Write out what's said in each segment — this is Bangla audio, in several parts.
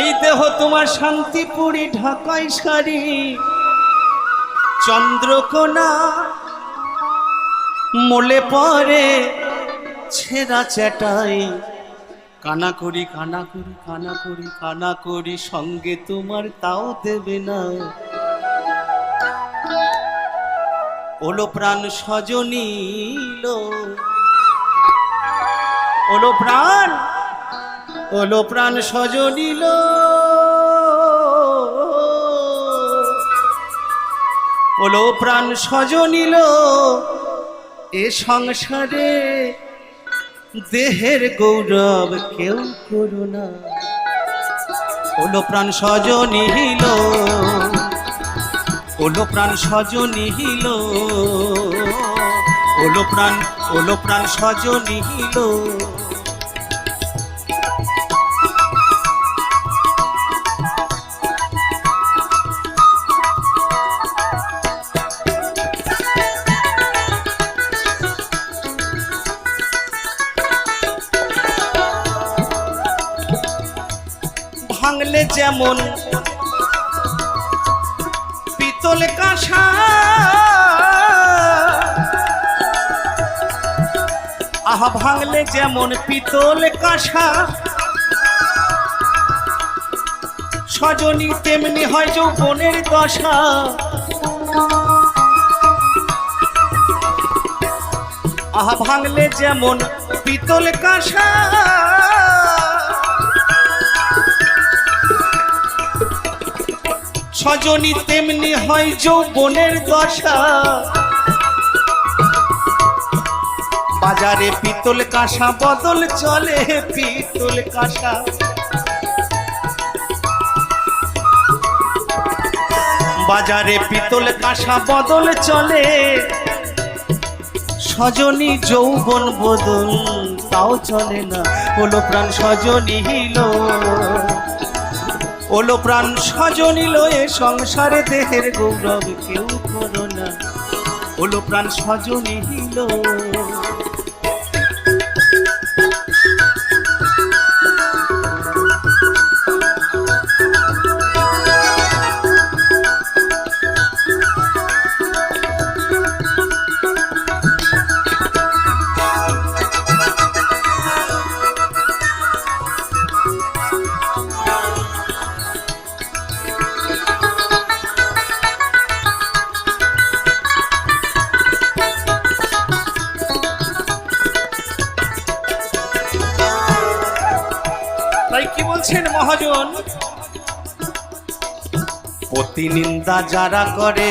এই দেহ তোমার শান্তিপুরি ঢাকাই শাড়ি চন্দ্রকোনা মোলে পরে ছেঁড়া চেটাই কানা করি কানা করি কানা করি কানা করি সঙ্গে তোমার তাও দেবে না। ওলো প্রাণ সজনীল ওলো প্রাণ ওলো প্রাণ সজনীল ওলো প্রাণ সজনীল এ সংসারে দেহের গৌরব কেউ করো না। ওলো প্রাণ সজনীল ওলো প্রাণ সজনীল ওলো প্রাণ ওলো প্রাণ সজনীল ভাঙলে যেমন পিতল কাঁসা। আহা, ভাঙলে যেমন পিতল কাঁসা। সজনী তেমনি হয় যৌবনের দশা। আহা, ভাঙলে যেমন পিতল কাঁসা। সজনী তেমনি হয় যৌবনের দশা। বাজারে পিতল কাঁসা, বদল চলে পিতল কাঁসা। বাজারে পিতল কাঁসা, বদল চলে। সজনী যৌবন বদল, তাও চলে না। হলো প্রাণ সজনী হিল। ওলো প্রাণ সজনী লয়ে সংসারে দেহের গৌরব কেউ করো না। ওলো প্রাণ সজনী হিল তাই কি বলছেন মহাজন? প্রতিনিন্দা যারা করে,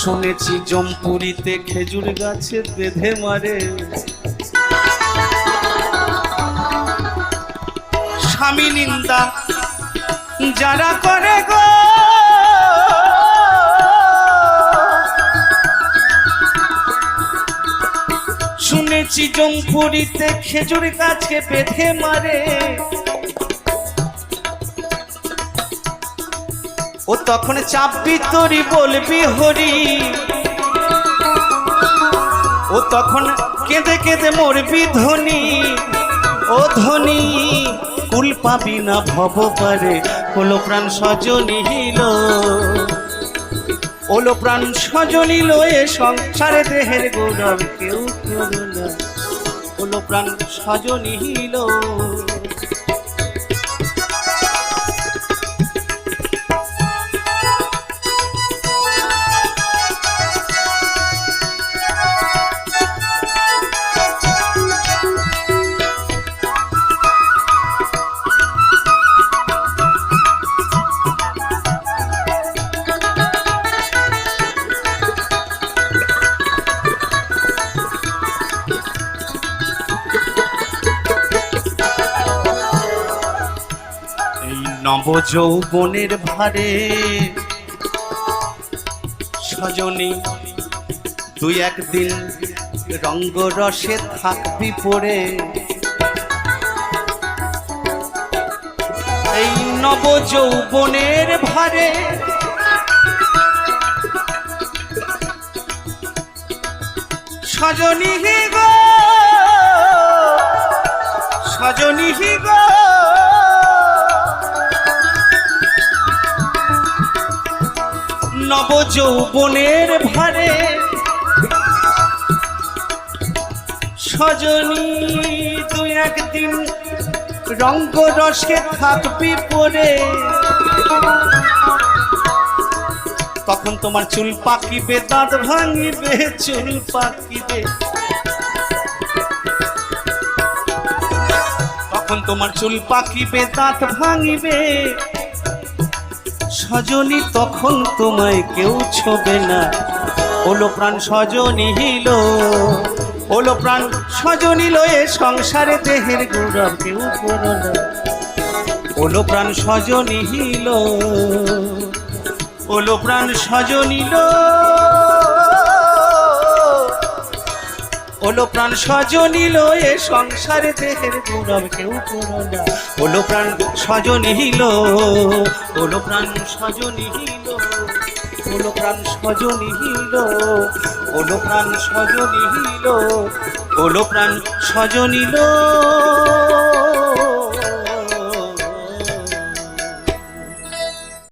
শুনেছি জমপুরিতে খেজুর গাছে বেঁধে মারে। স্বামী নিন্দা যারা করে গো শুনেছি জমপুরিতে খেজুর গাছকে বেঁধে মারে। ও তখন চাপবি তরি বলবি হরি। ও তখন কেঁদে কেঁদে মরবি ধনী। ও ধনী, কুল পাবি না ভব পারে হলো প্রাণ সজনী হিল ওলো প্রাণ সজনীল এ সংসারে দেহের গৌরব কেউ করো ওলো প্রাণ সজনী এই নব যৌবনের ভারে। সজনী, দুই একদিন রঙ্গ রসে থাকবি পড়ে। এই নব যৌবনের ভারে। সজনী গো সজনী গো। নব যৌবনের ভারে সজনী তুই একদিন রঙ্গ রসে থাকবি পরে। তখন তোমার চুল পাকিবে, দাঁত ভাঙিবে, চুল পাকিবে। তখন তোমার চুল পাকিবে, দাঁত ভাঙিবে। সজনী তখন তোমায় কেউ ছোবে না। ওলো প্রাণ সজনী হিল, ওলো প্রাণ সজনী লয়ে সংসারে দেহের গৌরব কেউ করো না। ওলো প্রাণ সজনী হিল, ওলো প্রাণ সজনীল ওলো প্রাণ সজনী এ সংসারে দেহের গৌরব কেউ করো না। ওলো প্রাণ সজনীল ওলো প্রাণ সজনীল ওলো প্রাণ সজনীল ওলো প্রাণ সজনীল ওলো প্রাণ সজনীল